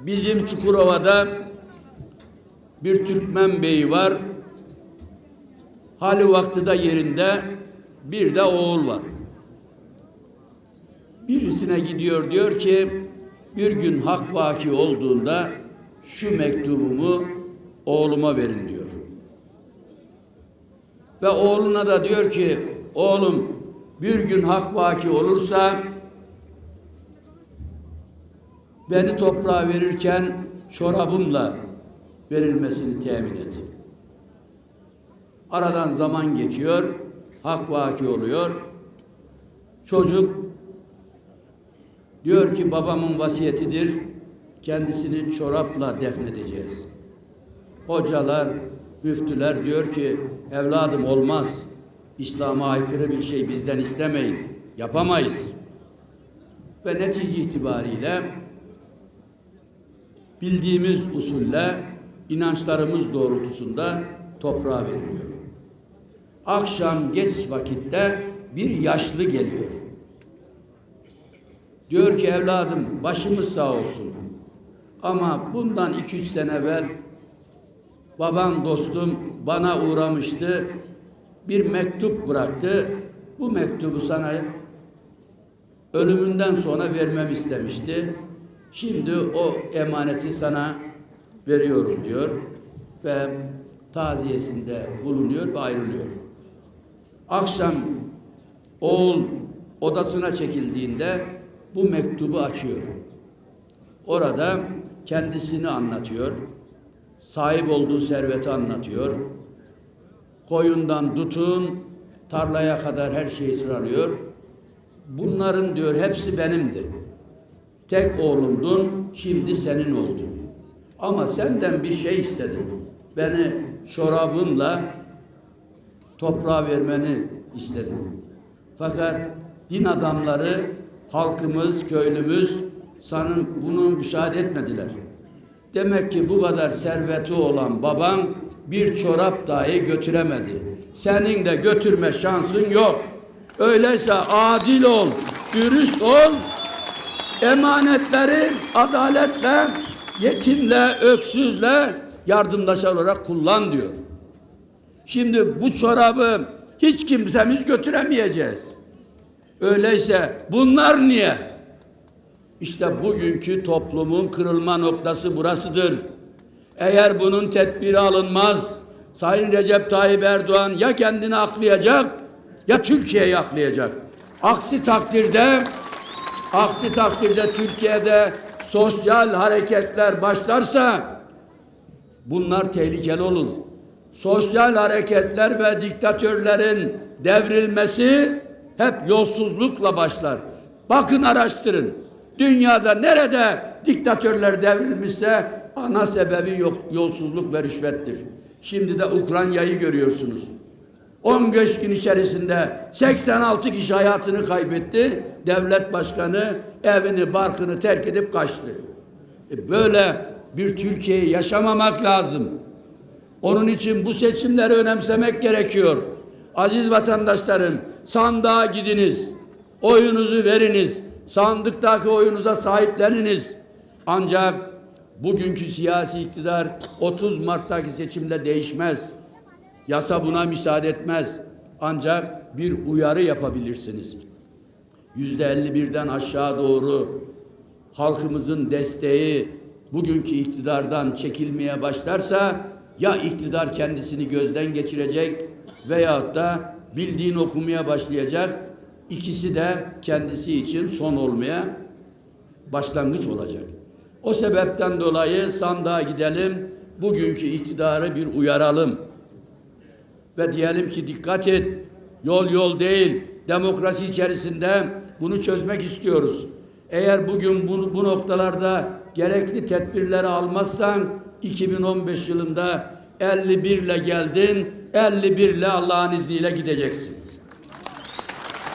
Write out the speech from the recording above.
bizim Çukurova'da bir Türkmen beyi var. Hali vakti de yerinde bir de oğul var. Birisine gidiyor diyor ki bir gün hak vaki olduğunda şu mektubumu oğluma verin diyor. Ve oğluna da diyor ki oğlum bir gün hak vaki olursa beni toprağa verirken çorabımla verilmesini temin et. Aradan zaman geçiyor, hak vaki oluyor. Çocuk diyor ki babamın vasiyetidir, kendisini çorapla defnedeceğiz. Hocalar, müftüler diyor ki evladım olmaz. İslam'a aykırı bir şey bizden istemeyin. Yapamayız. Ve netice itibariyle bildiğimiz usulle inançlarımız doğrultusunda toprağa veriliyor. Akşam geç vakitte bir yaşlı geliyor. Diyor ki evladım başımız sağ olsun. Ama bundan 2-3 sene evvel baban dostum bana uğramıştı. Bir mektup bıraktı. Bu mektubu sana ölümünden sonra vermem istemişti. Şimdi o emaneti sana veriyorum diyor ve taziyesinde bulunuyor ve ayrılıyor. Akşam oğul odasına çekildiğinde bu mektubu açıyor. Orada kendisini anlatıyor. Sahip olduğu serveti anlatıyor. Koyundan tutun tarlaya kadar her şeyi sıralıyor. Bunların diyor hepsi benimdi. Tek oğlumdun, şimdi senin oldu. Ama senden bir şey istedim. Beni çorabınla toprağa vermeni istedim. Fakat din adamları, halkımız, köylümüz sana bunu müsaade etmediler. Demek ki bu kadar serveti olan baban bir çorap dahi götüremedi. Senin de götürme şansın yok. Öyleyse adil ol, dürüst ol, emanetleri adaletle, yetimle, öksüzle yardımlaşar olarak kullan diyor. Şimdi bu çorabı hiç kimsemiz götüremeyeceğiz. Öyleyse bunlar niye? İşte bugünkü toplumun kırılma noktası burasıdır. Eğer bunun tedbiri alınmaz, Sayın Recep Tayyip Erdoğan ya kendini aklayacak ya Türkiye'yi aklayacak. Aksi takdirde aksi takdirde Türkiye'de sosyal hareketler başlarsa bunlar tehlikeli olur. Sosyal hareketler ve diktatörlerin devrilmesi hep yolsuzlukla başlar. Bakın araştırın. Dünyada nerede diktatörler devrilmişse ana sebebi yok, yolsuzluk ve rüşvettir. Şimdi de Ukrayna'yı görüyorsunuz. 15 gün içerisinde 86 kişi hayatını kaybetti. Devlet başkanı evini, barkını terk edip kaçtı. E böyle bir Türkiye'yi yaşamamak lazım. Onun için bu seçimleri önemsemek gerekiyor. Aziz vatandaşlarım, sandığa gidiniz. Oyunuzu veriniz. Sandıktaki oyunuza sahipleniniz. Ancak bugünkü siyasi iktidar 30 Mart'taki seçimde değişmez. Yasa buna müsaade etmez. Ancak bir uyarı yapabilirsiniz. Yüzde 51'den aşağı doğru halkımızın desteği bugünkü iktidardan çekilmeye başlarsa ya iktidar kendisini gözden geçirecek veyahut da bildiğini okumaya başlayacak. İkisi de kendisi için son olmaya başlangıç olacak. O sebepten dolayı sandığa gidelim, bugünkü iktidarı bir uyaralım. Ve diyelim ki dikkat et, yol yol değil, demokrasi içerisinde bunu çözmek istiyoruz. Eğer bugün bu, bu noktalarda gerekli tedbirleri almazsan 2015 yılında 51 ile geldin, 51 ile Allah'ın izniyle gideceksin.